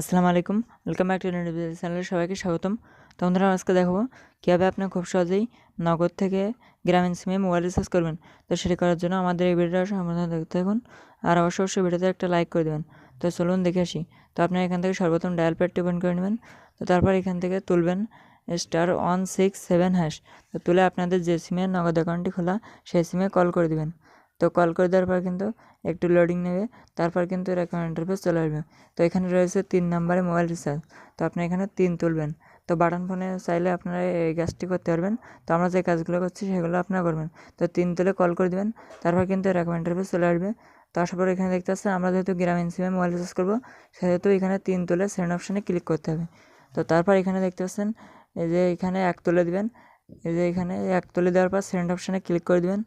আসসালামু আলাইকুম। Welcome back to চ্যানেলে সবাইকে স্বাগতম। তো আজকে দেখাবো কীভাবে আপনি খুব সহজেই নগদ থেকে গ্রামীণ সিমে মোবাইল রিচার্জ করবেন। তো সেটি করার জন্য আমাদের এই ভিডিওটা সম্পূর্ণ দেখতে থাকুন আর অবশ্যই অবশ্যই ভিডিওতে একটা লাইক করে দেবেন। তো চলুন দেখে আসি। তো আপনি এখান থেকে সর্বপ্রথম ডায়াল প্যাডটি ওপেন করে নেবেন। তো তারপর এখান থেকে তুলবেন star one six seven hash তো তুলে আপনাদের যে সিমের নগদ অ্যাকাউন্টটি খোলা, সেই সিমে কল করে দিবেন। তো কল করে দেওয়ার পর কিন্তু একটু লোডিং নেবে, তারপর কিন্তু এর অ্যাকাউন্ট ইন্টারফেস চলে আসবে। তো এখানে রয়েছে তিন নাম্বারে মোবাইল রিচার্জ তো আপনি এখানে তিন তুলবেন। তো বাটন ফোনে চাইলে আপনারা এই কাজটি করতে পারবেন। তো আমরা যে কাজগুলো করছি সেগুলো আপনারা করবেন। তো তিন তুলে কল করে দেবেন, তারপর কিন্তু এর অ্যাকাউন্ট ইন্টারফেস চলে আসবে। তো আসার পর এখানে দেখতে পাচ্ছেন, আমরা যেহেতু গ্রামীণ সিমে মোবাইল রিচার্জ করব, সেহেতু এখানে তিন তুলে সেন্ড অপশানে ক্লিক করতে হবে। তো তারপর এখানে দেখতে পাচ্ছেন, এই যে এখানে এক তুলে দিবেন, এই যে এখানে এক তুলে দেওয়ার পর সেন্ড অপশানে ক্লিক করে দিবেন।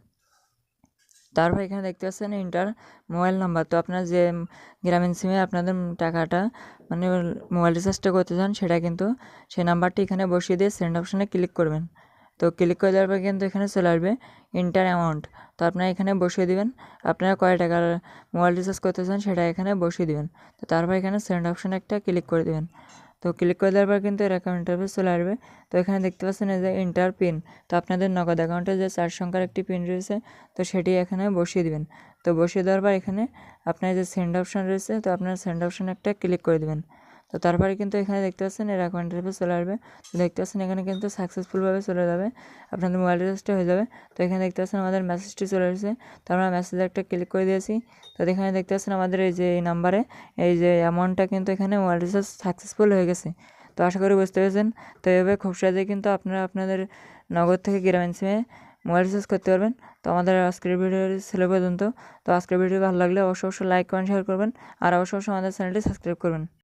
তারপর এখানে দেখতে পাচ্ছেন ইন্টার মোবাইল নাম্বার তো আপনার যে গ্রামীণ সিমে আপনাদের টাকাটা মানে মোবাইল রিচার্জটা করতে চান, সেটা কিন্তু সেই নাম্বারটি এখানে বসিয়ে দিয়ে সেন্ড অপশানে ক্লিক করবেন। তো ক্লিক করে দেওয়ার পর কিন্তু এখানে চলে আসবে ইন্টার অ্যামাউন্ট তো আপনারা এখানে বসিয়ে দিবেন। আপনারা কয় টাকার মোবাইল রিচার্জ করতে চান, সেটা এখানে বসিয়ে দিবেন। তো তারপর এখানে সেন্ড অপশানে একটা ক্লিক করে দেবেন। তো ক্লিক করে দেওয়ার পর কিন্তু এর অ্যাকাউন্ট ইন্টারফেস চলে আসবে। তো এখানে দেখতে পাচ্ছেন এই যে ইন্টার পিন তো আপনাদের নগদ অ্যাকাউন্টে যে চার সংখ্যার একটি পিন রয়েছে, তো সেটি এখানে বসিয়ে দিবেন। তো বসিয়ে দেওয়ার পর এখানে আপনার যে সেন্ড অপশান রয়েছে, তো আপনার সেন্ড অপশানে একটা ক্লিক করে দেবেন। তো তারপরে কিন্তু এখানে দেখতে পাচ্ছেন এর অ্যাকাউন্ট ইন্টারফেস চলে আসবে। তো দেখতে পাচ্ছেন এখানে কিন্তু সাকসেসফুলভাবে চলে যাবে। আপনাদের মোবাইল রিচার্জটা হয়ে যাবে। তো এখানে দেখতে পাচ্ছেন আমাদের মেসেজটি চলে এসেছে তো আমরা মেসেজে একটা ক্লিক করে দিয়েছি। তো এখানে দেখতে পাচ্ছেন আমাদের এই যে এই নাম্বারে এই যে অ্যামাউন্টটা কিন্তু এখানে মোবাইল রিচার্জ সাকসেসফুল হয়ে গেছে। তো আশা করি বুঝতে পেরেছেন। তো এভাবে খুব সহজেই কিন্তু আপনারা আপনাদের নগদ থেকে গ্রামীণ সিমে মোবাইল রিচার্জ করতে পারবেন। তো আমাদের আজকের ভিডিও ছেলে পর্যন্ত। তো আজকের ভিডিও ভালো লাগলে অবশ্যই অবশ্যই লাইক কমেন্ট শেয়ার করবেন। আর অবশ্যই অবশ্যই আমাদের চ্যানেলটি সাবস্ক্রাইব করবেন।